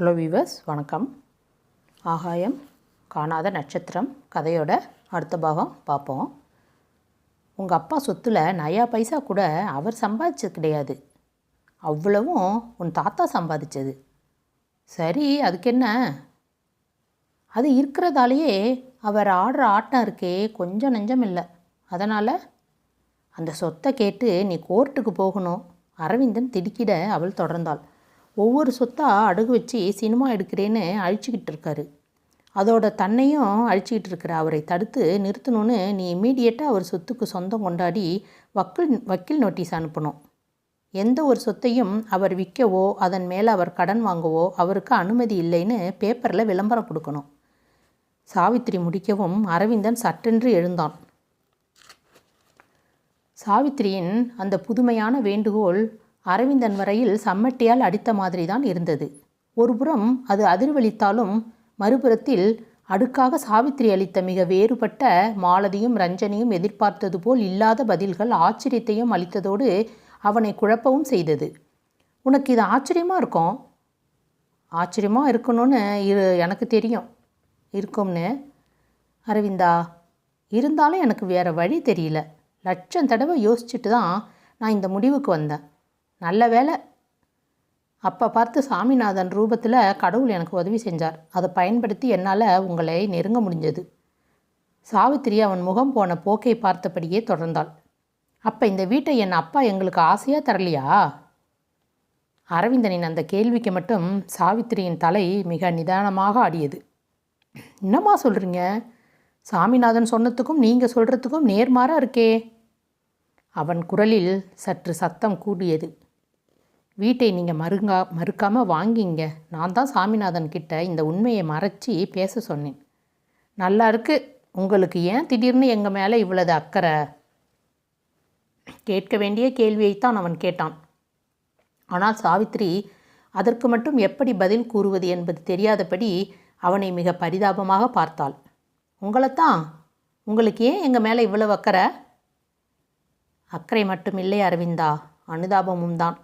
Hello viewers வணக்கம். ஆகாயம் காணாத நட்சத்திரம் கதையோட அடுத்த பாகம் பார்ப்போம். உங்கள் அப்பா சொத்தில் நயா பைசா கூட அவர் சம்பாதிச்சது கிடையாது. அவ்வளவும் உன் தாத்தா சம்பாதிச்சது. சரி அதுக்கு என்ன? அது இருக்கிறதாலேயே அவர் ஆடுற ஆட்டம் இருக்கே கொஞ்சம் நெஞ்சம் இல்லை. அதனால் அந்த சொத்தை கேட்டு நீ கோர்ட்டுக்கு போகணும். அரவிந்தன் திடுக்கிட அவள் தொடர்ந்தாள். ஒவ்வொரு சொத்தாக அடகு வச்சு சினிமா எடுக்கிறேன்னு அழிச்சிக்கிட்டு இருக்காரு. அதோட தன்னையும் அழிச்சிக்கிட்டு இருக்கிற அவரை தடுத்து நிறுத்தணும்னு நீ இம்மீடியட்டாக அவர் சொத்துக்கு சொந்தம் கொண்டாடி வக்கீல் வக்கீல் நோட்டீஸ் அனுப்பணும். எந்த ஒரு சொத்தையும் அவர் விற்கவோ அதன் மேலே அவர் கடன் வாங்கவோ அவருக்கு அனுமதி இல்லைன்னு பேப்பரில் விளம்பரம் கொடுக்கணும். சாவித்திரி முடிக்கவும் அரவிந்தன் சட்டென்று எழுந்தான். சாவித்திரியின் அந்த புதுமையான வேண்டுகோள் அரவிந்தன் வரையில் சம்மட்டியால் அடித்த மாதிரி தான் இருந்தது ஒருபுறம் அது அதிர்வளித்தாலும் மறுபுறத்தில் அடுக்காக சாவித்திரி அளித்த மிக வேறுபட்ட மாலதியும் ரஞ்சனியும் எதிர்பார்த்தது போல் இல்லாத பதில்கள் ஆச்சரியத்தையும் அளித்ததோடு அவனை குழப்பவும் செய்தது. உனக்கு இது ஆச்சரியமாக இருக்கும்? ஆச்சரியமாக இருக்கணும்னு இரு எனக்கு தெரியும். இருக்கும்னு? அரவிந்தா இருந்தாலும் எனக்கு வேறு வழி தெரியல. லட்சம் தடவை யோசிச்சுட்டு தான் நான் இந்த முடிவுக்கு வந்தேன். நல்ல வேலை அப்போ பார்த்து சாமிநாதன் ரூபத்தில் கடவுள் எனக்கு உதவி செஞ்சார். அதை பயன்படுத்தி என்னால் உங்களை நெருங்க முடிஞ்சது. சாவித்திரி அவன் முகம் போன போக்கை பார்த்தபடியே தொடர்ந்தாள். அப்போ இந்த வீட்டை என் அப்பா எங்களுக்கு ஆசையாக தரலையா? அரவிந்தனின் அந்த கேள்விக்கு மட்டும் சாவித்திரியின் தலை மிக நிதானமாக ஆடியது. என்னம்மா சொல்கிறீங்க சாமிநாதன் சொன்னதுக்கும் நீங்கள் சொல்கிறதுக்கும் நேர்மாறாக இருக்கே. அவன் குரலில் சற்று சத்தம் கூடியது. வீட்டை நீங்கள் மறுங்கா மறுக்காமல் வாங்கிங்க. நான் தான் சாமிநாதன் கிட்ட இந்த உண்மையை மறைச்சி பேச சொன்னேன். நல்லா இருக்கு. உங்களுக்கு ஏன் திடீர்னு எங்கள் மேலே இவ்வளவு அக்கறை? கேட்க வேண்டிய கேள்வியைத்தான் அவன் கேட்டான். ஆனால் சாவித்ரி அதற்கு மட்டும் எப்படி பதில் கூறுவது என்பது தெரியாதபடி அவனை மிக பரிதாபமாக பார்த்தாள். உங்களைத்தான்? உங்களுக்கு ஏன் எங்கள் மேலே இவ்வளவு அக்கறை? அக்கறை மட்டும் இல்லை அரவிந்தா அனுதாபமும் தான்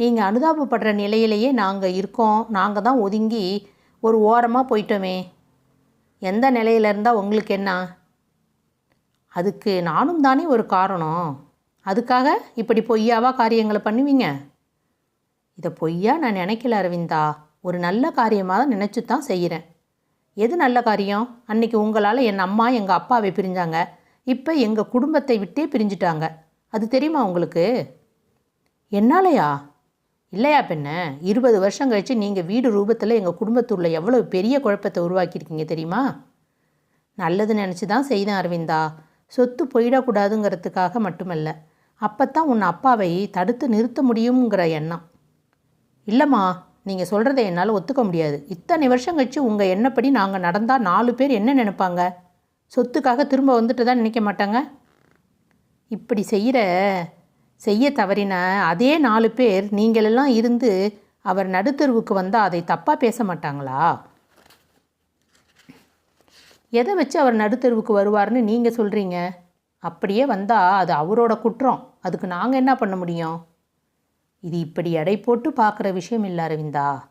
நீங்கள் அனுதாபப்படுற நிலையிலேயே நாங்கள் இருக்கோம். நாங்கள் தான் ஒதுங்கி ஒரு ஓரமாக போயிட்டோமே. எந்த நிலையில இருந்தால் உங்களுக்கு என்ன? அதுக்கு நானும் தானே ஒரு காரணம். அதுக்காக இப்படி பொய்யாவா காரியங்களை பண்ணுவீங்க? இதை பொய்யா நான் நினைக்கல அரவிந்தா. ஒரு நல்ல காரியமாக தான் நினச்சி தான் செய்கிறேன் எது நல்ல காரியம்? அன்னைக்கு உங்களால் என் அம்மா எங்கள் அப்பாவை பிரிஞ்சாங்க. இப்போ எங்கள் குடும்பத்தை விட்டே பிரிஞ்சிட்டாங்க. அது தெரியுமா உங்களுக்கு? என்னாலையா? இல்லையா பெண்ண? இருபது வருஷம் கழித்து நீங்கள் வீடு ரூபத்தில் எங்கள் குடும்பத்துள்ள எவ்வளோ பெரிய குழப்பத்தை உருவாக்கியிருக்கீங்க தெரியுமா? நல்லது நினச்சி தான் செய்தேன் அரவிந்தா. சொத்து போயிடக்கூடாதுங்கிறதுக்காக மட்டுமல்ல தான் உன் அப்பாவை தடுத்து நிறுத்த முடியுங்கிற எண்ணம். இல்லைம்மா நீங்கள் சொல்கிறத என்னால் ஒத்துக்க முடியாது. இத்தனை வருஷம் கழிச்சு உங்கள் எண்ணப்படி நாங்கள் நடந்தால் நாலு பேர் என்ன நினைப்பாங்க? சொத்துக்காக திரும்ப வந்துட்டு தான் நினைக்க மாட்டாங்க? இப்படி செய்கிற செய்ய தவறின அதே நாலு பேர் நீங்களெல்லாம் இருந்து அவர் நடுத்தருவுக்கு வந்தால் அதை தப்பாக பேச மாட்டாங்களா? எதை வச்சு அவர் நடுத்தருவுக்கு வருவார்னு நீங்கள் சொல்கிறீங்க அப்படியே வந்தால் அது அவரோட குற்றம். அதுக்கு நாங்கள் என்ன பண்ண முடியும்? இது இப்படி எடை போட்டு பார்க்குற விஷயம் இல்லை அரவிந்தா.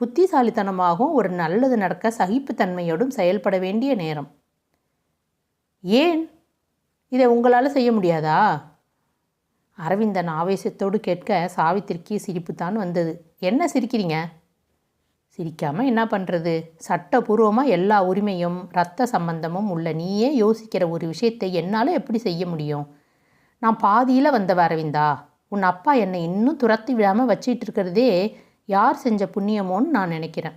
புத்திசாலித்தனமாகவும் ஒரு நல்லது நடக்க சகிப்புத்தன்மையோடும் செயல்பட வேண்டிய நேரம். ஏன்? இதை உங்களால் செய்ய முடியாதா? அரவிந்தன் ஆவேசத்தோடு கேட்க சாவித்திரிக்கு சிரிப்புத்தான் வந்தது. என்ன சிரிக்கிறீங்க? சிரிக்காமல் என்ன பண்ணுறது சட்டபூர்வமாக எல்லா உரிமையும் ரத்த சம்பந்தமும் உள்ள நீயே யோசிக்கிற ஒரு விஷயத்தை என்னால் எப்படி செய்ய முடியும்? நான் பாதியில் வந்தவ அரவிந்தா. உன் அப்பா என்னை இன்னும் துரத்தி விடாமல் வச்சிட்டு இருக்கிறதே யார் செஞ்ச புண்ணியமோன்னு நான் நினைக்கிறேன்.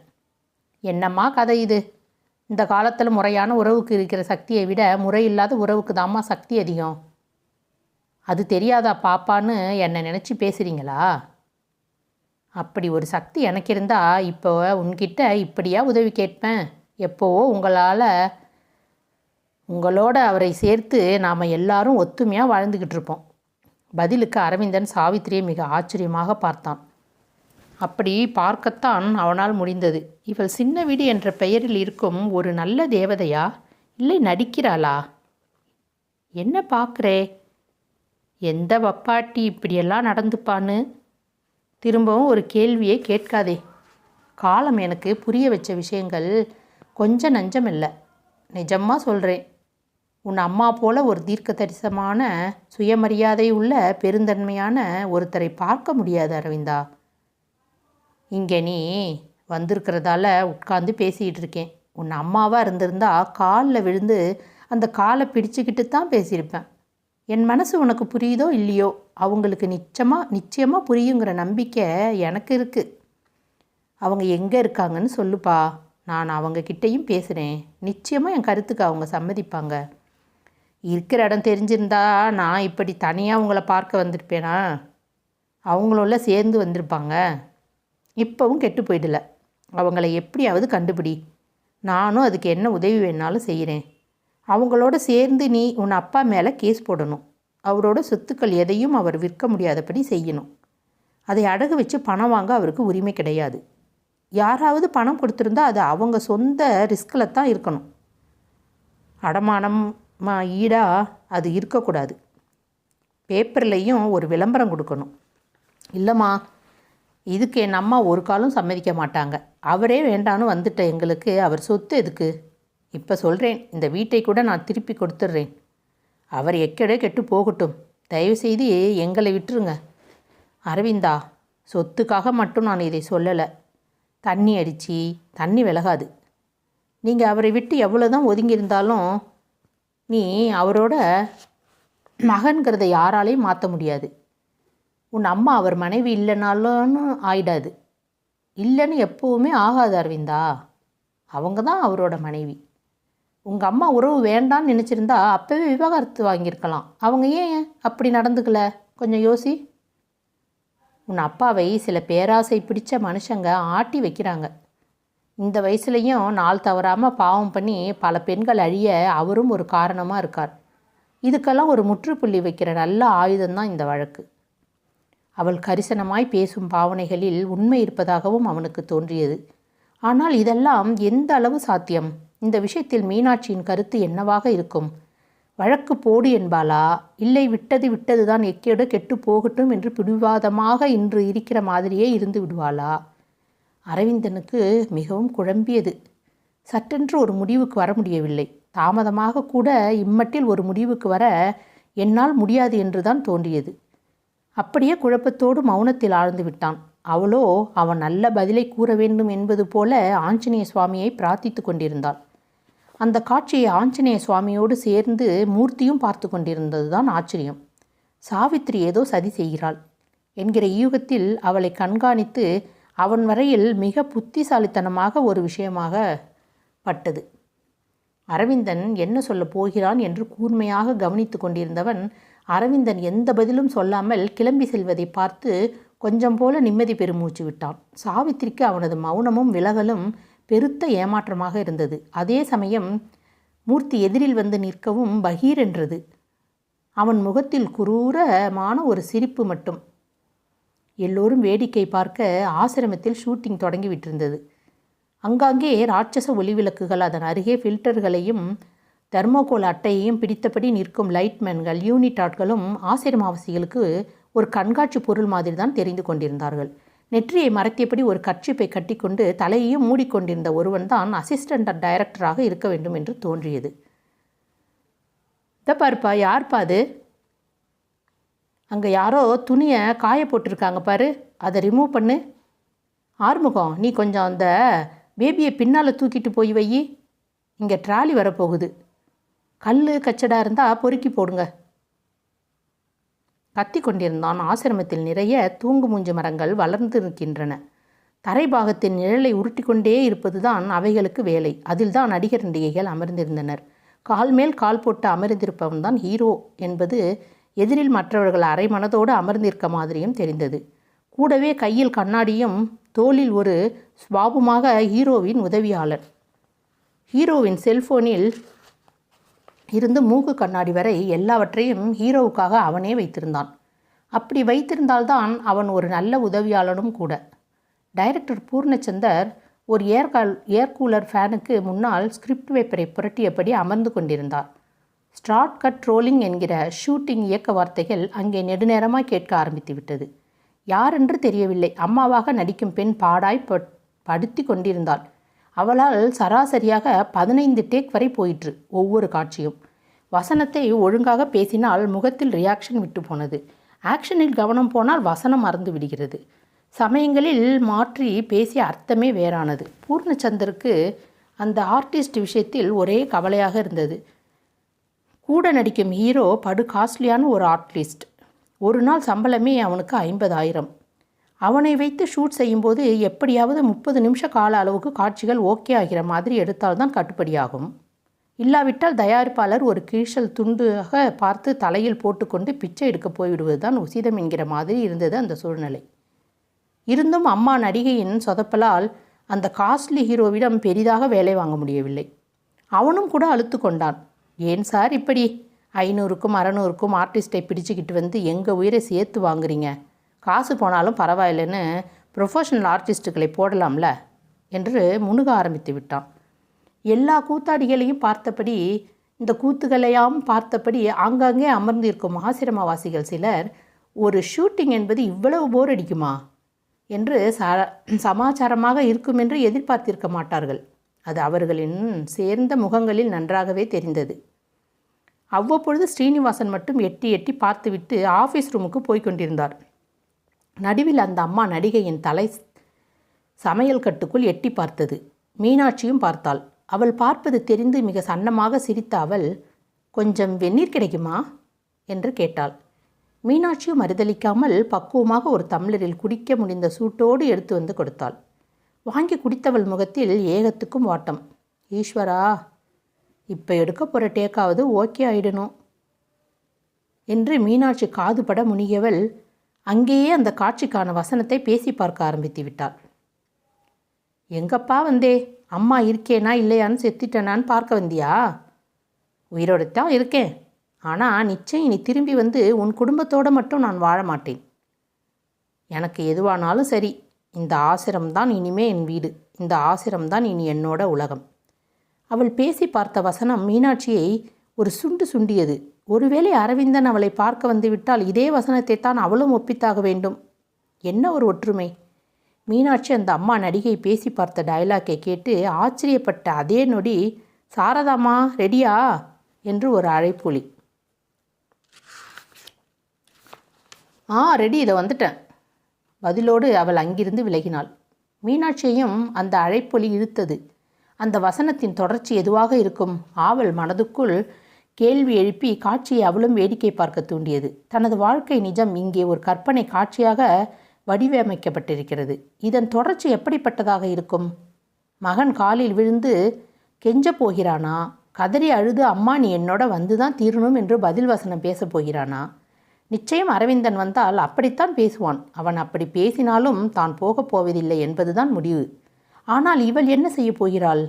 என்னம்மா கதை இது? இந்த காலத்தில் முறையான உறவுக்கு இருக்கிற சக்தியை விட முறையில்லாத உறவுக்கு தாம்மா சக்தி அதிகம். அது தெரியாதா பாப்பான்னு என்னை நினச்சி பேசுகிறீங்களா அப்படி ஒரு சக்தி எனக்கு இருந்தால் இப்போ உன்கிட்ட இப்படியா உதவி கேட்பேன். எப்போவோ உங்களால் உங்களோட அவரை சேர்த்து நாம் எல்லாரும் ஒத்துமையாக வாழ்ந்துக்கிட்டு இருப்போம். பதிலுக்கு அரவிந்தன் சாவித்திரியை மிக ஆச்சரியமாக பார்த்தான். அப்படி பார்க்கத்தான் அவனால் முடிந்தது. இவள் சின்ன வீடு என்ற பெயரில் இருக்கும் ஒரு நல்ல தேவதையா இல்லை நடிக்கிறாளா? என்ன பார்க்குறே? எந்த வப்பாட்டி இப்படியெல்லாம் நடந்துப்பான்னு? திரும்பவும் ஒரு கேள்வியை கேட்காதே. காலம் எனக்கு புரிய வச்ச விஷயங்கள் கொஞ்சம் நஞ்சம் இல்லை. நிஜமாக சொல்கிறேன் உன் அம்மா போல ஒரு தீர்க்க தரிசமான சுயமரியாதை உள்ள பெருந்தன்மையான ஒருத்தரை பார்க்க முடியாது அரவிந்தா. இங்கே நீ வந்திருக்கிறதால உட்காந்து பேசிகிட்டு இருக்கேன். உன் அம்மாவாக இருந்திருந்தா காலில் விழுந்து அந்த காலை பிடிச்சிக்கிட்டு தான் பேசியிருப்பேன். என் மனசு உனக்கு புரியுதோ இல்லையோ? அவங்களுக்கு நிச்சயமாக நிச்சயமாக புரியுங்கிற நம்பிக்கை எனக்கு இருக்குது அவங்க எங்கே இருக்காங்கன்னு சொல்லுப்பா. நான் அவங்க கிட்டேயும் பேசுகிறேன் நிச்சயமாக என் கருத்துக்கு அவங்க சம்மதிப்பாங்க. இருக்கிற இடம் தெரிஞ்சிருந்தா நான் இப்படி தனியாக உங்களை பார்க்க வந்திருப்பேனா? அவங்களோட சேர்ந்து வந்திருப்பாங்க. இப்போவும் கெட்டு போயிடல. அவங்கள எப்படியாவது கண்டுபிடி. நானும் அதுக்கு என்ன உதவி வேணாலும் செய்கிறேன் அவங்களோட சேர்ந்து நீ உன் அப்பா மேலே கேஸ் போடணும். அவரோட சொத்துக்கள் எதையும் அவர் விற்க முடியாதபடி செய்யணும். அதை அடகு வச்சு பணம் வாங்க அவருக்கு உரிமை கிடையாது. யாராவது பணம் கொடுத்துருந்தா அது அவங்க சொந்த ரிஸ்கில் தான் இருக்கணும். அடமானம் ஈடாக அது இருக்கக்கூடாது. பேப்பர்லேயும் ஒரு விளம்பரம் கொடுக்கணும். இல்லைம்மா இதுக்கு என் அம்மா ஒரு காலம் சம்மதிக்க மாட்டாங்க. அவரே வேண்டான்னு வந்துட்ட எங்களுக்கு. அவர் சொத்து எதுக்கு? இப்போ சொல்கிறேன் இந்த வீட்டை கூட நான் திருப்பி கொடுத்துட்றேன். அவர் எக்கடே கெட்டு போகட்டும். தயவுசெய்து எங்களை விட்டுருங்க. அரவிந்தா சொத்துக்காக மட்டும் நான் இதை சொல்லலை. தண்ணி அடித்து தண்ணி விலகாது. நீங்கள் அவரை விட்டு எவ்வளோ தான் ஒதுங்கியிருந்தாலும் நீ அவரோட மகன்கிறத யாராலையும் மாற்ற முடியாது. உன் அம்மா அவர் மனைவி இல்லைனாலும் ஆயிடாது. இல்லைன்னு எப்போவுமே ஆகாது அரவிந்தா. அவங்க தான் அவரோட மனைவி. உங்கள் அம்மா உறவு வேண்டான்னு நினச்சிருந்தா அப்போவே விவாகரத்து வாங்கியிருக்கலாம். அவங்க ஏன் அப்படி நடந்துக்கல? கொஞ்சம் யோசி. உன் அப்பாவை சில பேராசை பிடிச்ச மனுஷங்க ஆட்டி வைக்கிறாங்க. இந்த வயசுலேயும் நாள் தவறாமல் பாவம் பண்ணி பல பெண்கள் அழிய அவரும் ஒரு காரணமாக இருக்கார். இதுக்கெல்லாம் ஒரு முற்றுப்புள்ளி வைக்கிற நல்ல ஆயுதம்தான் இந்த வழக்கு. அவள் கரிசனமாய் பேசும் பாவனைகளில் உண்மை இருப்பதாகவும் அவனுக்கு தோன்றியது. ஆனால் இதெல்லாம் எந்த அளவு சாத்தியம்? இந்த விஷயத்தில் மீனாட்சியின் கருத்து என்னவாக இருக்கும்? வழக்கு போடு என்பாளா? இல்லை விட்டது விட்டதுதான் எக்கேடு கெட்டு போகட்டும் என்று பிடிவாதமாக இன்று இருக்கிற மாதிரியே இருந்து விடுவாளா? அரவிந்தனுக்கு மிகவும் குழம்பியது. சட்டென்று ஒரு முடிவுக்கு வர முடியவில்லை. தாமதமாக கூட இம்மட்டில் ஒரு முடிவுக்கு வர என்னால் முடியாது என்றுதான் தோன்றியது. அப்படியே குழப்பத்தோடு மௌனத்தில் ஆழ்ந்து விட்டான். அவளோ அவன் நல்ல பதிலை கூற வேண்டும் என்பது போல ஆஞ்சநேய சுவாமியை பிரார்த்தித்து கொண்டிருந்தாள். அந்த காட்சியை ஆஞ்சநேய சுவாமியோடு சேர்ந்து மூர்த்தியும் பார்த்து கொண்டிருந்ததுதான் ஆச்சரியம். சாவித்ரி ஏதோ சதி செய்கிறாள். என்கிற யூகத்தில் அவளை கண்காணித்து அவன் வரையில் மிக புத்திசாலித்தனமாக ஒரு விஷயமாக பட்டது. அரவிந்தன் என்ன சொல்ல போகிறான் என்று கூர்மையாக கவனித்து கொண்டிருந்தவன் அரவிந்தன் எந்த பதிலும் சொல்லாமல் கிளம்பி செல்வதை பார்த்து கொஞ்சம் போல நிம்மதி பெருமூச்சு விட்டான். சாவித்திரிக்கு அவனது மௌனமும் விலகலும் பெருத்த ஏமாற்றமாக இருந்தது. அதே சமயம் மூர்த்தி எதிரில் வந்து நிற்கவும் பகீர் என்றது. அவன் முகத்தில் குரூரமான ஒரு சிரிப்பு மட்டும். எல்லோரும் வேடிக்கை பார்க்க ஆசிரமத்தில் ஷூட்டிங் தொடங்கிவிட்டிருந்தது அங்காங்கே ராட்சச ஒளிவிளக்குகள் அதன் அருகே ஃபில்டர்களையும் தெர்மோகோல் அட்டையையும் பிடித்தபடி நிற்கும் லைட்மேன்கள் யூனிட் ஆட்களும் ஆசிரமாவாசிகளுக்கு ஒரு கண்காட்சி பொருள் மாதிரி தான் தெரிந்து கொண்டிருந்தார்கள். நெற்றியை மறைத்தியபடி ஒரு கட்சிப்பை கட்டிக்கொண்டு தலையையும் மூடிக்கொண்டிருந்த ஒருவன் தான் அசிஸ்டண்ட் டைரக்டராக இருக்க வேண்டும் என்று தோன்றியது. இதை பாருப்பா யார்ப்பா அது? அங்கே யாரோ துணியை காய போட்டிருக்காங்க பாரு அதை ரிமூவ் பண்ணு. ஆறுமுகம் நீ கொஞ்சம் அந்த பேபியை பின்னால் தூக்கிட்டு போய் வை இங்கே ட்ராலி வரப்போகுது. கல் கச்சடாக இருந்தால் பொறுக்கி போடுங்க. கத்தி கொண்டிருந்தான் ஆசிரமத்தில் நிறைய தூங்கு மூஞ்சு மரங்கள் வளர்ந்து இருக்கின்றன தரைபாகத்தின் நிழலை உருட்டி கொண்டே இருப்பதுதான் அவைகளுக்கு வேலை. அதில்தான் நடிகர் நடிகைகள் அமர்ந்திருந்தனர். கால் மேல் கால் போட்டு அமர்ந்திருப்பவன் தான் ஹீரோ என்பது எதிரில் மற்றவர்கள் அரை மனதோடு அமர்ந்திருக்க மாதிரியும் தெரிந்தது. கூடவே கையில் கண்ணாடியும் தோளில் ஒரு ஸ்வாபுமாக ஹீரோவின் உதவியாளர். ஹீரோவின் செல்போனில் இருந்து மூக்கு கண்ணாடி வரை எல்லாவற்றையும் ஹீரோவுக்காக அவனே வைத்திருந்தான். அப்படி வைத்திருந்தால்தான் அவன் ஒரு நல்ல உதவியாளனும் கூட. டைரக்டர் பூர்ணச்சந்தர் ஒரு ஏர்கால் ஏர் கூலர் ஃபேனுக்கு முன்னால் ஸ்கிரிப்ட் பேப்பரை புரட்டியபடி அமர்ந்து கொண்டிருந்தார். ஸ்டார்ட் கட் ரோலிங் என்கிற ஷூட்டிங் இயக்க வார்த்தைகள் அங்கே நெடுநேரமாக கேட்க ஆரம்பித்து விட்டது. யாரென்று தெரியவில்லை. அம்மாவாக நடிக்கும் பெண் பாடாய் படுத்தி கொண்டிருந்தாள். அவளால் சராசரியாக பதினைந்து டேக் வரை போயிற்று ஒவ்வொரு காட்சியும். வசனத்தை ஒழுங்காக பேசினால் முகத்தில் ரியாக்ஷன் விட்டு போனது. ஆக்ஷனில் கவனம் போனால் வசனம் மறந்து விடுகிறது. சமயங்களில் மாற்றி பேசிய அர்த்தமே வேறானது. பூர்ணச்சந்தருக்கு அந்த ஆர்டிஸ்ட் விஷயத்தில் ஒரே கவலையாக இருந்தது. கூட நடிக்கும் ஹீரோ படு காஸ்ட்லியான ஒரு ஆர்டிஸ்ட் ஒரு நாள் சம்பளமே அவனுக்கு ஐம்பதாயிரம். அவனை வைத்து ஷூட் செய்யும்போது எப்படியாவது முப்பது நிமிஷ கால அளவுக்கு காட்சிகள் ஓகே ஆகிற மாதிரி எடுத்தால்தான் கட்டுப்படியாகும். இல்லாவிட்டால் தயாரிப்பாளர் ஒரு கீழ்ச்சல் துண்டாக பார்த்து தலையில் போட்டுக்கொண்டு பிச்சை எடுக்க போய்விடுவது தான் உசிதம் என்கிற மாதிரி இருந்தது அந்த சூழ்நிலை. இருந்தும் அம்மா நடிகையின் சொதப்பலால் அந்த காஸ்ட்லி ஹீரோவிடம் பெரிதாக வேலை வாங்க முடியவில்லை. அவனும் கூட அழுத்து கொண்டான். ஏன் சார் இப்படி? ஐநூறுக்கும் அறநூறுக்கும் ஆர்டிஸ்ட்டை பிடிச்சிக்கிட்டு வந்து எங்கள் உயிரை சேர்த்து வாங்குறீங்க? காசு போனாலும் பரவாயில்லைன்னு ப்ரொஃபஷனல் ஆர்டிஸ்ட்டுகளை போடலாம்ல என்று முணுக ஆரம்பித்து விட்டான். எல்லா கூத்தாடிகளையும் பார்த்தபடி இந்த கூத்துகளையாம் பார்த்தபடி ஆங்காங்கே அமர்ந்திருக்கும் ஆசிரமவாசிகள் சிலர் ஒரு ஷூட்டிங் என்பது இவ்வளவு போர் அடிக்குமா என்று ச சமாச்சாரமாக இருக்கும் என்று எதிர்பார்த்திருக்க மாட்டார்கள். அது அவர்களின் சேர்ந்த முகங்களில் நன்றாகவே தெரிந்தது. அவ்வப்பொழுது ஸ்ரீனிவாசன் மட்டும் எட்டி எட்டி பார்த்துவிட்டு ஆஃபீஸ் ரூமுக்கு போய்க்கொண்டிருந்தார் கொண்டிருந்தார். நடுவில் அந்த அம்மா நடிகையின் தலை சமையல் கட்டுக்குள் எட்டி பார்த்தது. மீனாட்சியும் பார்த்தாள். அவள் பார்ப்பது தெரிந்து மிக சன்னமாக சிரித்த அவள் கொஞ்சம் வெந்நீர் கிடைக்குமா? என்று கேட்டாள். மீனாட்சியும் மறுதளிக்காமல் பக்குவமாக ஒரு தம்ளரில் குடிக்க முடிந்த சூட்டோடு எடுத்து வந்து கொடுத்தாள். வாங்கி குடித்தவள் முகத்தில் ஏகத்துக்கும் வாட்டம். ஈஸ்வரா இப்போ எடுக்க போகிற டேக்காவது ஓகே ஆயிடணும் என்று மீனாட்சி காதுபட முனியவள் அங்கேயே அந்த காட்சிக்கான வசனத்தை பேசி பார்க்க ஆரம்பித்து விட்டாள். எங்கப்பா வந்தே? அம்மா இருக்கேனா இல்லையான்னு செத்திட்டேனான்னு பார்க்க வந்தியா? உயிரோடு தான் இருக்கேன். ஆனால் நிச்சயம் நீ திரும்பி வந்து உன் குடும்பத்தோடு மட்டும் நான் வாழ மாட்டேன். எனக்கு எதுவானாலும் சரி இந்த ஆசிரம்தான் இனிமே என் வீடு. இந்த ஆசிரம்தான் இனி என்னோட உலகம். அவள் பேசி பார்த்த வசனம் மீனாட்சியை ஒரு சுண்டு சுண்டியது. ஒருவேளை அரவிந்தன் அவளை பார்க்க வந்துவிட்டால் இதே வசனத்தை தான் அவளும் ஒப்பித்தாக வேண்டும். என்ன ஒரு ஒற்றுமை? மீனாட்சி அந்த அம்மா நடிகை பேசி பார்த்த டயலாக்கை கேட்டு ஆச்சரியப்பட்ட அதே நொடி சாரதாம்மா ரெடியா என்று ஒரு அழைப்புலி. ஆ ரெடி இதை வந்துட்டேன். பதிலோடு அவள் அங்கிருந்து விலகினாள். மீனாட்சியையும் அந்த அழைப்பொலி இழுத்தது. அந்த வசனத்தின் தொடர்ச்சி எதுவாக இருக்கும்? ஆவல் மனதுக்குள் கேள்வி எழுப்பி காட்சியை அவளும் வேடிக்கை பார்க்க தூண்டியது. தனது வாழ்க்கை நிஜம் இங்கே ஒரு கற்பனை காட்சியாக வடிவமைக்கப்பட்டிருக்கிறது. இதன் தொடர்ச்சி எப்படிப்பட்டதாக இருக்கும்? மகன் காலில் விழுந்து கெஞ்ச போகிறானா? கதறி அழுது அம்மா நீ என்னோட வந்து தான் தீரணும் என்று பதில் வசனம் பேசப் போகிறானா? நிச்சயம் அரவிந்தன் வந்தால் அப்படித்தான் பேசுவான். அவன் அப்படி பேசினாலும் தான் போகப் போவதில்லை என்பதுதான் முடிவு. ஆனால் இவள் என்ன செய்ய போகிறாள்?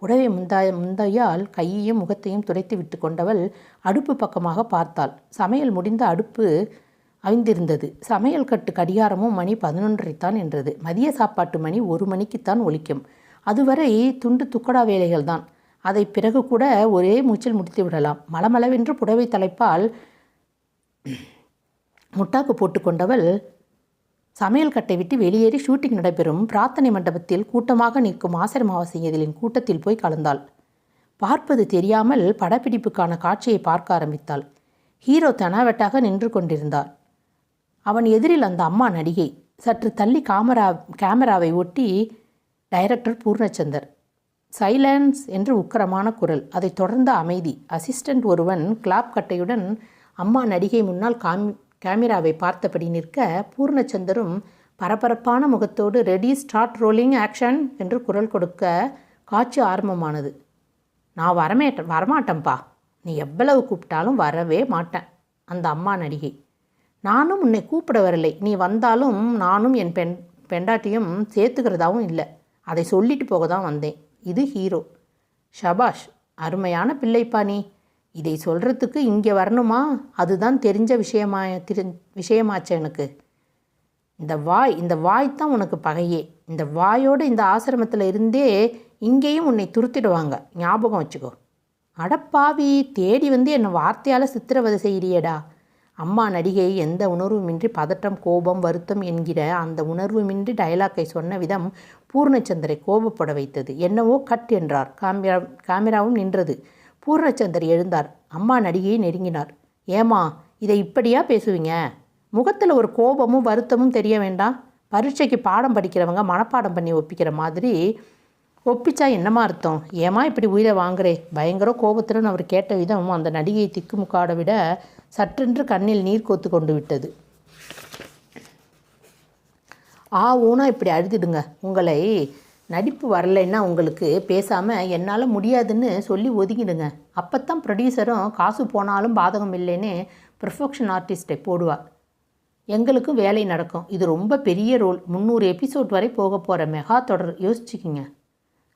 புடவை முந்தாய முந்தையால் கையையும் முகத்தையும் துடைத்து விட்டு கொண்டவள் அடுப்பு பக்கமாக பார்த்தாள். சமையல் முடிந்த அடுப்பு அவிந்திருந்தது. சமையல் கட்டு கடிகாரமும் மணி பதினொன்றைத்தான் என்றது. மதிய சாப்பாட்டு மணி ஒரு மணிக்குத்தான் ஒலிக்கும். அதுவரை துண்டு துக்கடா வேலைகள் தான் அதை பிறகு கூட ஒரே மூச்சில் முடித்து விடலாம். மலமளவென்று புடவை தலைப்பால் முட்டாக்கு போட்டுக்கொண்டவள் சமையல் கட்டை விட்டு வெளியேறி ஷூட்டிங் நடைபெறும் பிரார்த்தனை மண்டபத்தில் கூட்டமாக நிற்கும் ஆசிரமாவாசியர்களின் கூட்டத்தில் போய் கலந்தாள். பார்ப்பது தெரியாமல் படப்பிடிப்புக்கான காட்சியை பார்க்க ஆரம்பித்தாள். ஹீரோ தனாவெட்டாக நின்று கொண்டிருந்தார். அவன் எதிரில் அந்த அம்மா நடிகை. சற்று தள்ளி காமரா கேமராவை ஒட்டி டைரக்டர் பூர்ணச்சந்தர். சைலன்ஸ் என்று உக்கரமான குரல். அதைத் தொடர்ந்த அமைதி. அசிஸ்டண்ட் ஒருவன் கிளாப் கட்டையுடன் அம்மா நடிகை முன்னால் காமி கேமராவை பார்த்தபடி நிற்க பூர்ணச்சந்தரும் பரபரப்பான முகத்தோடு ரெடி ஸ்டார்ட் ரோலிங் ஆக்ஷன் என்று குரல் கொடுக்க காட்சி ஆரம்பமானது. நான் வரமேட்ட வரமாட்டேன்ப்பா நீ எவ்வளவு கூப்பிட்டாலும் வரவே மாட்டேன் அந்த அம்மா நடிகை. நானும் உன்னை கூப்பிட வரலை. நீ வந்தாலும் நானும் என் பெண் பெண்டாட்டியும் சேர்த்துக்கிறதாவும் இல்லை. அதை சொல்லிட்டு போக தான் வந்தேன். இது ஹீரோ. ஷபாஷ் அருமையான பிள்ளைப்பா நீ. இதை சொல்கிறதுக்கு இங்கே வரணுமா? அதுதான் தெரிஞ்ச விஷயமா திரு விஷயமாச்சு எனக்கு. இந்த வாய் இந்த வாய் தான் உனக்கு பகையே. இந்த வாயோடு இந்த ஆசிரமத்தில் இருந்தே இங்கேயும் உன்னை துருத்திடுவாங்க. ஞாபகம் வச்சுக்கோ. அடப்பாவி தேடி வந்து என்னை வார்த்தையால் சித்திரவதை செய்கிறியடா அம்மா நடிகை எந்த உணர்வுமின்றி பதட்டம் கோபம் வருத்தம் என்கிற அந்த உணர்வுமின்றி டயலாக்கை சொன்ன விதம் பூர்ணச்சந்தரை கோபப்பட வைத்தது. என்னவோ கட் என்றார். காமிரா காமிராவும் நின்றது. பூர்ணச்சந்தர் எழுந்தார். அம்மா நடிகையை நெருங்கினார். ஏமா இதை இப்படியா பேசுவீங்க? முகத்தில் ஒரு கோபமும் வருத்தமும் தெரிய வேண்டாம். பரீட்சைக்கு பாடம் படிக்கிறவங்க மனப்பாடம் பண்ணி ஒப்பிக்கிற மாதிரி ஒப்பிச்சா என்னமா அர்த்தம்? ஏமா இப்படி உயிரை வாங்குறே? பயங்கர கோபத்துடன் அவர் கேட்ட விதம் அந்த நடிகையை திக்குமுக்காட விட சற்றென்று கண்ணில் நீர் கோத்து கொண்டு விட்டது. ஆ ஊனா இப்படி அழுதுடுங்க. உங்களை நடிப்பு வரலைன்னா உங்களுக்கு பேசாமல் என்னால் முடியாதுன்னு சொல்லி ஒதுங்கிடுங்க. தான் ப்ரொடியூசரும் காசு போனாலும் பாதகம் இல்லைன்னு ப்ரொஃபெக்ஷன் ஆர்டிஸ்ட்டை போடுவார் எங்களுக்கும் வேலை நடக்கும். இது ரொம்ப பெரிய ரோல் முந்நூறு எபிசோட் வரை போக போகிற மெகா தொடர். யோசிச்சுக்கிங்க.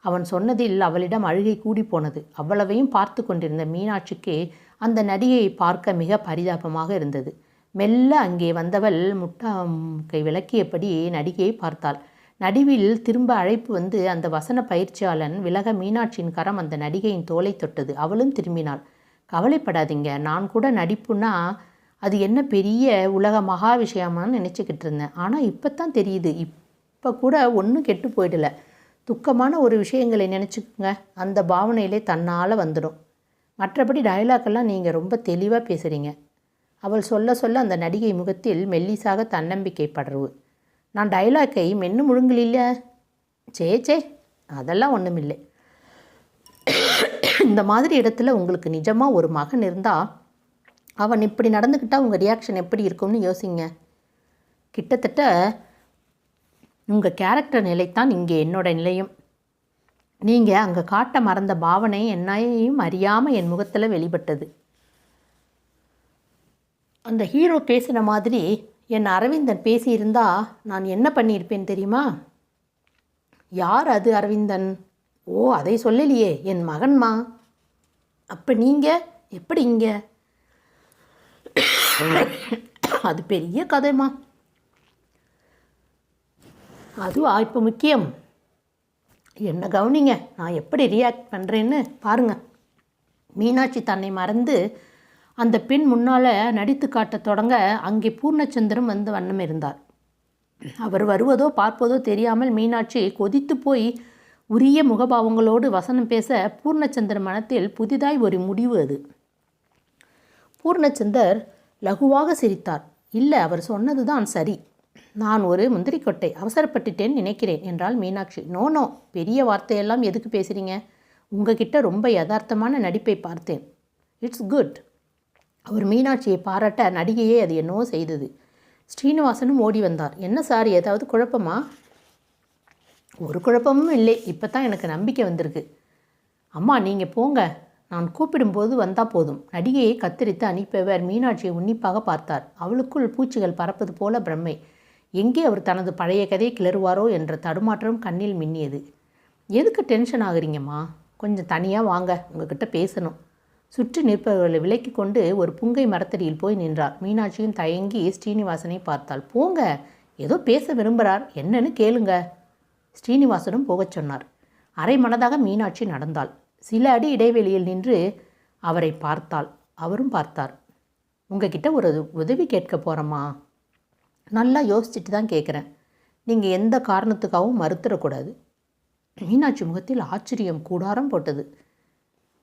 அவன் சொன்னதில் அவளிடம் அழுகை கூடி போனது. அவ்வளவையும் பார்த்து கொண்டிருந்த மீனாட்சிக்கு அந்த நடிகையை பார்க்க மிக பரிதாபமாக இருந்தது. மெல்ல அங்கே வந்தவள் முட்டா கை விளக்கியபடி நடிகையை பார்த்தாள். நடுவில் திரும்ப அழைப்பு வந்து அந்த வசன பயிற்சியாளன் விலக மீனாட்சியின் கரம் அந்த நடிகையின் தோலை தொட்டது. அவளும் திரும்பினாள். கவலைப்படாதீங்க நான் கூட நடிப்புனா அது என்ன பெரிய உலக மகா விஷயமான்னு நினச்சிக்கிட்டு இருந்தேன். ஆனால் இப்போ தான் தெரியுது. இப்போ கூட ஒன்றும் கெட்டு போயிடல. துக்கமான ஒரு விஷயங்களை நினச்சிக்கோங்க. அந்த பாவனையிலே தன்னால் வந்துடும். மற்றபடி டயலாக்கெல்லாம் நீங்கள் ரொம்ப தெளிவாக பேசுகிறீங்க அவள் சொல்ல சொல்ல அந்த நடிகை முகத்தில் மெல்லிசாக தன்னம்பிக்கை படர்வு. நான் டைலாக்கை மென்னு முழுங்கலில்ல சே சே அதெல்லாம் ஒன்றுமில்லை இந்த மாதிரி இடத்துல உங்களுக்கு நிஜமாக ஒரு மகன் இருந்தால் அவன் இப்படி நடந்துக்கிட்டால் உங்கள் ரியாக்ஷன் எப்படி இருக்கும்னு யோசிங்க. கிட்டத்தட்ட உங்கள் கேரக்டர் நிலைத்தான் இங்கே என்னோட நிலையும். நீங்கள் அங்கே காட்ட மறந்த பாவனை என்னையும் அறியாமல் என் முகத்தில் வெளிப்பட்டது. அந்த ஹீரோ பேசின மாதிரி என் அரவிந்தன் பேசியிருந்தா நான் என்ன பண்ணியிருப்பேன் தெரியுமா? யார் அது அரவிந்தன்? ஓ அதை சொல்லலையே என் மகன்மா. அப்போ நீங்கள் எப்படி இங்கே? அது பெரிய கதைமா அதுவா இப்போ முக்கியம். என்ன கவனிங்க நான் எப்படி ரியாக்ட் பண்ணுறேன்னு பாருங்கள் மீனாட்சி தன்னை மறந்து அந்த பெண் முன்னால் நடித்து காட்டத் தொடங்க அங்கே பூர்ணச்சந்திரன் வந்து வண்ணம் இருந்தார். அவர் வருவதோ பார்ப்பதோ தெரியாமல் மீனாட்சி கொதித்து போய் உரிய முகபாவங்களோடு வசனம் பேச பூர்ணச்சந்திர மனத்தில் புதிதாய் ஒரு முடிவு அது. பூர்ணச்சந்தர் லகுவாக சிரித்தார். இல்லை அவர் சொன்னதுதான் சரி. நான் ஒரு முந்திரிக்கொட்டை அவசரப்பட்டுட்டேன் நினைக்கிறேன் என்றால் மீனாட்சி. நோ நோ பெரிய வார்த்தையெல்லாம் எதுக்கு பேசுகிறீங்க உங்ககிட்ட ரொம்ப யதார்த்தமான நடிப்பை பார்த்தேன். இட்ஸ் குட் அவர் மீனாட்சியை பாராட்ட நடிகையே அது என்னவோ செய்தது. ஸ்ரீனிவாசனும் ஓடி வந்தார். என்ன சார் ஏதாவது குழப்பமா? ஒரு குழப்பமும் இல்லை. இப்போ தான் எனக்கு நம்பிக்கை வந்திருக்கு. அம்மா நீங்கள் போங்க. நான் கூப்பிடும்போது வந்தால் போதும். நடிகையை கத்தரித்து அனுப்பியவர் மீனாட்சியை உன்னிப்பாக பார்த்தார். அவளுக்குள் பூச்சிகள் பறப்பது போல பிரம்மை. எங்கே அவர் தனது பழைய கதையை கிளறுவாரோ என்ற தடுமாற்றம் கண்ணில் மின்னியது. எதுக்கு டென்ஷன் ஆகுறீங்கம்மா? கொஞ்சம் தனியாக வாங்க. உங்ககிட்ட பேசணும். சுற்றி நிற்பவர்களை விலக்கி கொண்டு ஒரு புங்கை மரத்தடியில் போய் நின்றார். மீனாட்சியும் தயங்கி ஸ்ரீனிவாசனை பார்த்தாள். போங்க ஏதோ பேச விரும்புகிறார். என்னன்னு கேளுங்க. ஸ்ரீனிவாசனும் போகச் சொன்னார். அரை மனதாக மீனாட்சி நடந்தாள். சில அடி இடைவெளியில் நின்று அவரை பார்த்தாள். அவரும் பார்த்தார். உங்ககிட்ட ஒரு உதவி கேட்க போகிறோமா நல்லா யோசிச்சுட்டு தான் கேட்குறேன் நீங்கள் எந்த காரணத்துக்காகவும் மறுத்துடக்கூடாது மீனாட்சி முகத்தில் ஆச்சரியம் கூடாரம் போட்டது.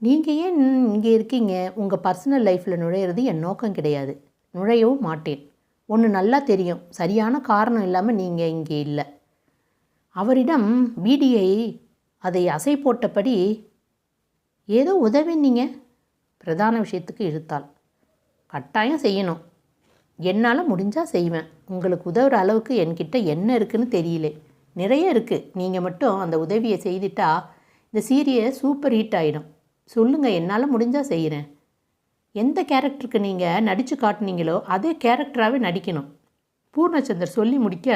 நீங்கள் ஏன் இங்கே இருக்கீங்க? உங்கள் பர்சனல் லைஃப்பில் நுழையிறது என் நோக்கம் கிடையாது. நுழையவும் மாட்டேன். ஒன்று நல்லா தெரியும். சரியான காரணம் இல்லாமல் நீங்கள் இங்கே இல்லை. அவரிடம் பிடிஐ அதை அசை போட்டபடி ஏதோ உதவினீங்க? பிரதான விஷயத்துக்கு இழுத்தாள். கட்டாயம் செய்யணும். என்னால் முடிஞ்சால் செய்வேன். உங்களுக்கு உதவுற அளவுக்கு என்கிட்ட என்ன இருக்குன்னு தெரியல. நிறைய இருக்குது நீங்கள் மட்டும் அந்த உதவியை செய்துட்டா இந்த சீரியை சூப்பர் ஹிட் ஆகிடும் சொல்லுங்கள் என்னால் முடிஞ்சால் செய்கிறேன் எந்த கேரக்டருக்கு நீங்கள் நடித்து காட்டுனீங்களோ அதே கேரக்டராகவே நடிக்கணும். பூர்ணச்சந்தர் சொல்லி முடிக்க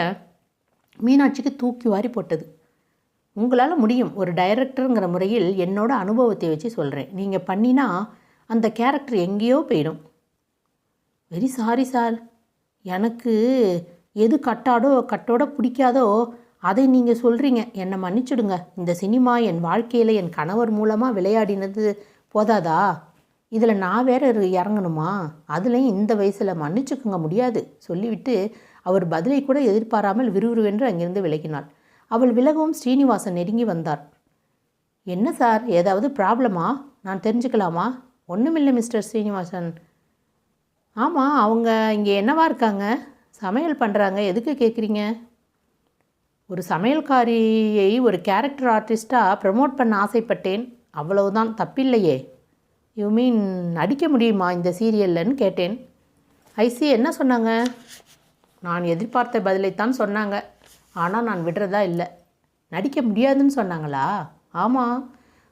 மீனாட்சிக்கு தூக்கி வாரி போட்டது. உங்களால் முடியும். ஒரு டைரக்டருங்கிற முறையில் என்னோட அனுபவத்தை வச்சு சொல்கிறேன் நீங்கள் பண்ணினா அந்த கேரக்டர் எங்கேயோ போயிடும். வெரி சாரி சார் எனக்கு எது கட்டாடோ கட்டோட பிடிக்காதோ அதை நீங்கள் சொல்கிறீங்க என்னை மன்னிச்சிடுங்க. இந்த சினிமா என் வாழ்க்கையில் என் கணவர் மூலமாக விளையாடினது போதாதா? இதில் நான் வேற இறங்கணுமா? அதுலேயும் இந்த வயசில் மன்னிச்சுக்குங்க முடியாது. சொல்லிவிட்டு அவர் பதிலை கூட எதிர்பாராமல் விறுவிறுவென்று அங்கிருந்து விலகினாள். அவள் விலகவும் ஸ்ரீனிவாசன் நெருங்கி வந்தார். என்ன சார்? ஏதாவது ப்ராப்ளமா நான் தெரிஞ்சுக்கலாமா? ஒன்றுமில்லை மிஸ்டர் ஸ்ரீனிவாசன். ஆமாம் அவங்க இங்கே என்னவா இருக்காங்க? சமையல் பண்ணுறாங்க எதுக்கு கேட்குறீங்க ஒரு சமையல்காரியை ஒரு கேரக்டர் ஆர்டிஸ்ட்டாக ப்ரமோட் பண்ண ஆசைப்பட்டேன். அவ்வளவுதான் தப்பில்லையே. யூ மீன் நடிக்க முடியுமா இந்த சீரியல்லன்னு கேட்டேன். ஐசி என்ன சொன்னாங்க? நான் எதிர்பார்த்த பதிலைத்தான் சொன்னாங்க. ஆனால் நான் விடுறதா இல்லை. நடிக்க முடியாதுன்னு சொன்னாங்களா? ஆமாம்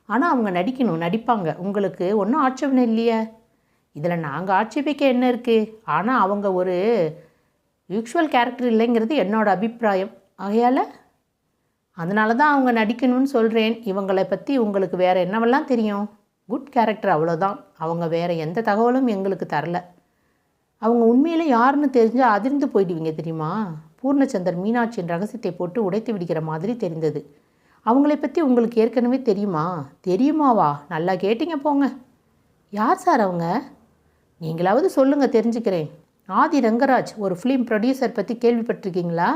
ஆனால் அவங்க நடிக்கணும் நடிப்பாங்க. உங்களுக்கு ஒன்றும் ஆட்சேபனை இல்லையே. இதில் நாங்கள் ஆட்சேபிக்க என்ன இருக்குது ஆனால் அவங்க ஒரு யூஷுவல் கேரக்டர் இல்லைங்கிறது என்னோடய அபிப்பிராயம். ஆகையால் அதனால தான் அவங்க நடிக்கணும்னு சொல்கிறேன் இவங்களை பற்றி உங்களுக்கு வேறு என்னவெல்லாம் தெரியும்? குட் கேரக்டர் அவ்வளோதான் அவங்க வேறு எந்த தகவலும் எங்களுக்கு தரல. அவங்க உண்மையில் யாருன்னு தெரிஞ்சால் அதிர்ந்து போயிடுவீங்க தெரியுமா? பூர்ணச்சந்தர் மீனாட்சியின் ரகசியத்தை போட்டு உடைத்து விடுகிற மாதிரி தெரிந்தது. அவங்களை பற்றி உங்களுக்கு ஏற்கனவே தெரியுமா? தெரியுமாவா? நல்லா கேட்டிங்க போங்க. யார் சார் அவங்க? நீங்களாவது சொல்லுங்கள் தெரிஞ்சுக்கிறேன். ஆதி ரங்கராஜ் ஒரு ஃபிலிம் ப்ரொடியூசர் பற்றி கேள்விப்பட்டிருக்கீங்களா?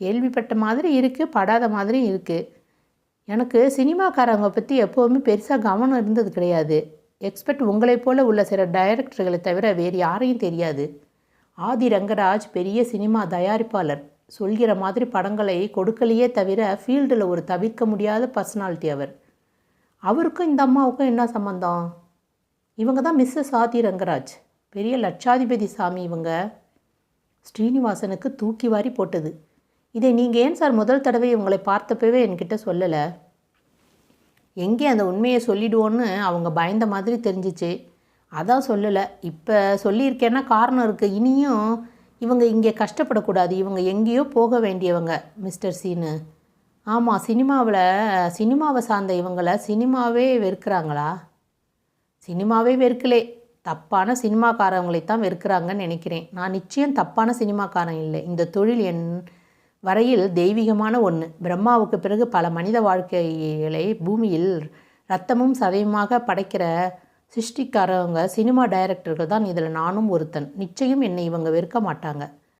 கேள்விப்பட்ட மாதிரி இருக்குது படாத மாதிரி இருக்குது எனக்கு சினிமாக்காரங்க பற்றி எப்போவுமே பெருசாக கவனம் இருந்தது கிடையாது. எக்ஸ்பெக்ட் உங்களைப் போல் உள்ள சில டைரக்டர்களை தவிர வேறு யாரையும் தெரியாது. ஆதி ரங்கராஜ் பெரிய சினிமா தயாரிப்பாளர். சொல்கிற மாதிரி படங்களை கொடுக்கலையே தவிர ஃபீல்டில் ஒரு தவிர்க்க முடியாத பர்சனாலிட்டி அவர். அவருக்கும் இந்த அம்மாவுக்கும் என்ன சம்மந்தம் இவங்க தான் மிஸ்ஸஸ் ஆதி ரங்கராஜ். பெரிய லட்சாதிபதி சாமி இவங்க. ஸ்ரீனிவாசனுக்கு தூக்கி வாரி போட்டது. இதை நீங்கள் ஏன் சார் முதல் தடவை உங்களை பார்த்தப்பவே என்கிட்ட சொல்லலை? எங்கே அந்த உண்மையை சொல்லிடுவோன்னு அவங்க பயந்த மாதிரி தெரிஞ்சிச்சு. அதான் சொல்லலை. இப்போ சொல்லியிருக்கேன்னா காரணம் இருக்குது இனியும் இவங்க இங்கே கஷ்டப்படக்கூடாது. இவங்க எங்கேயோ போக வேண்டியவங்க மிஸ்டர் சீனு. ஆமாம் சினிமாவில் சினிமாவை சார்ந்த இவங்களை சினிமாவே வெறுக்கிறாங்களா? சினிமாவே வெறுக்கலே. தப்பான சினிமாக்காரவங்களை தான் வெறுக்கிறாங்கன்னு நினைக்கிறேன். நான் நிச்சயம் தப்பான சினிமாக்காரன் இல்லை. இந்த தொழில் என் வரையில் தெய்வீகமான ஒன்று பிரம்மாவுக்கு பிறகு பல மனித வாழ்க்கைகளை பூமியில் ரத்தமும் சதையுமாக படைக்கிற சிருஷ்டிக்காரவங்க சினிமா டைரக்டர்கள் தான். இதில் நானும் ஒருத்தன். நிச்சயம் என்னை இவங்க வெறுக்க மாட்டாங்க.